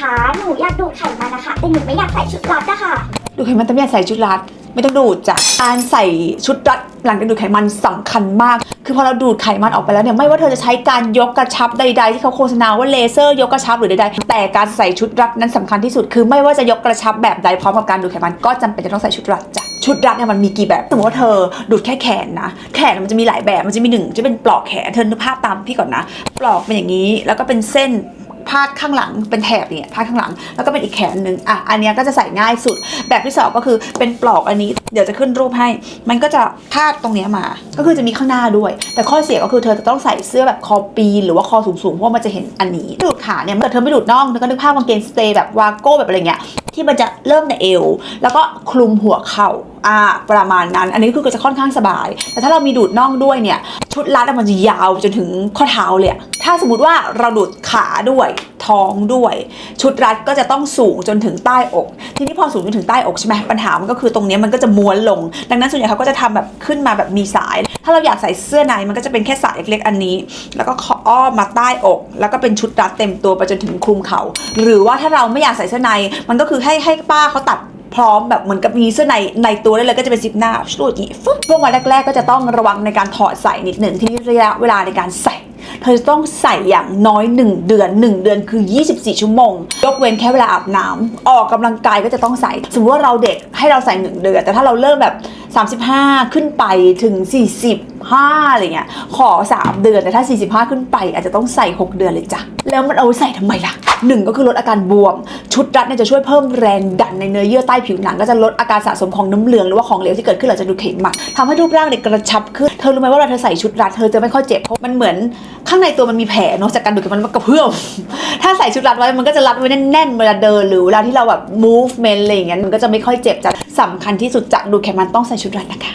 คะ หนูอยากดูดไขมันนะคะแต่หนูไม่อยากใส่ชุดรัดอะค่ะดูดไขมันแต่ไม่อยากใส่ชุดรัด ไม่ต้องดูดจ้ะการใส่ชุดรัดหลังจากดูดไขมันสำคัญมาก คือพอเราดูดไขมันออกไปแล้วเนี่ยไม่ว่าเธอจะใช้การยกกระชับใด ๆ ที่เขาโฆษณาว่าเลเซอร์ยกกระชับหรือใดๆแต่การใส่ชุดรัดนั้นสำคัญที่สุด คือไม่ว่าจะยกกระชับแบบใดพร้อมกับการดูดไขมันก็จำเป็นจะต้องใส่ชุดรัดจ้ะชุดรัดเนี่ยมันมีกี่แบบสมมติว่าเธอดูดแค่แขนนะ แขนมันจะมีหลายแบบ มันจะมีหนึ่งจะเป็นปลอกแขน เธอนึกภาพตามพี่ก่อนนะ ปลอกเป็นอย่างนี้ แล้วก็เป็นเส้น พาดข้างหลังเป็นแถบเนี่ยพาดข้างหลัง แล้วก็เป็นอีกแขนหนึ่งอะอันนี้ก็จะใส่ง่ายสุด แบบที่สองก็คือเป็นปลอกอันนี้ เดี๋ยวจะขึ้นรูปให้ มันก็จะพาดตรงนี้มา ก็คือจะมีข้างหน้าด้วย แต่ข้อเสียก็คือเธอจะต้องใส่เสื้อแบบคอปีหรือว่าคอสูงๆเพราะมันจะเห็นอันนี้ดูดขาเนี่ยเมื่อเธอไม่ดูดน่องเธอก็นึกภาพกางเกงสเตย์แบบวาโก้แบบอะไรเงี้ยที่มันจะเริ่มในเอว แล้วก็คลุมหัวเข่าอ่าประมาณนั้น อันนี้คือก็จะค่อนข้างสบาย แต่ถ้าเรามีดูดน่องด้วยเนี่ย ชุดรัดมันจะยาวจนถึงข้อเท้าเลยอะ ถ้าสมมติว่าเราดูดขาด้วยท้องด้วย ชุดรัดก็จะต้องสูงจนถึงใต้อก ทีนี้พอสูงจนถึงใต้อกใช่ไหมปัญหามันก็คือตรงนี้มันก็จะม้วนลง ดังนั้นส่วนใหญ่เขาก็จะทำแบบขึ้นมาแบบมีสาย ถ้าเราอยากใส่เสื้อในมันก็จะเป็นแค่สายเล็กๆอันนี้ แล้วก็ขออ้อมมาใต้อก แล้วก็เป็นชุดรัดเต็มตัวไปจนถึงคลุมเขา่าหรือว่าถ้าเราไม่อยากใส่เสื้อในมันก็คือให้ให้ป้าเขาตัดพร้อมแบบเหมือนกับมีเสื้อในในตัวได้เลยก็จะเป็นซิปหน้าชุดนี้ฟึ๊บช่วงวันแรก ๆ ก็จะต้องระวังในการถอดใส่นิดหนึ่งที่นี่ระยะเวลาในการใส่ เธอจะต้องใส่อย่างน้อย 1 เดือน 1 เดือนคือ 24 ชั่วโมง ยกเว้นแค่เวลาอาบน้ำออกกำลังกายก็จะต้องใส่ สมมติว่าเราเด็กให้เราใส่ 1 เดือน แต่ถ้าเราเริ่มแบบ 35 ขึ้นไปถึง 45อะไรเงี้ยขอ 3 เดือนแต่ถ้า 45 ขึ้นไป อาจจะต้องใส่ 6 เดือนเลยจ้ะแล้วมันเอาไว้ใส่ทำไมล่ะหนึ่งก็คือลดอาการบวม ชุดรัดเนี่ยจะช่วยเพิ่มแรงดันในเนื้อเยื่อใต้ผิวหนัง ก็จะลดอาการสะสมของน้ำเหลืองหรือว่าของเหลวที่เกิดขึ้นหลังจากดูดไขมันทำให้รูปร่างเด็กกระชับขึ้นเธอรู้ไหมว่าเวลาเธอใส่ชุดรัดเธอจะไม่ค่อยเจ็บเพราะมันเหมือนข้างในตัวมันมีแผลเนอะจากการดูดไขมันมันกระเพื่อมถ้าใส่ชุดรัดไว้มันก็จะรัดไว้แน่นๆเวลาเดินหรือเวลาที่เราแบบ movement อะไรอย่างเงี้ยมันก็จะไม่ค่อยเจ็บจะ สำคัญที่สุดจากดูดไขมันต้องใส่ชุดรัดนะคะ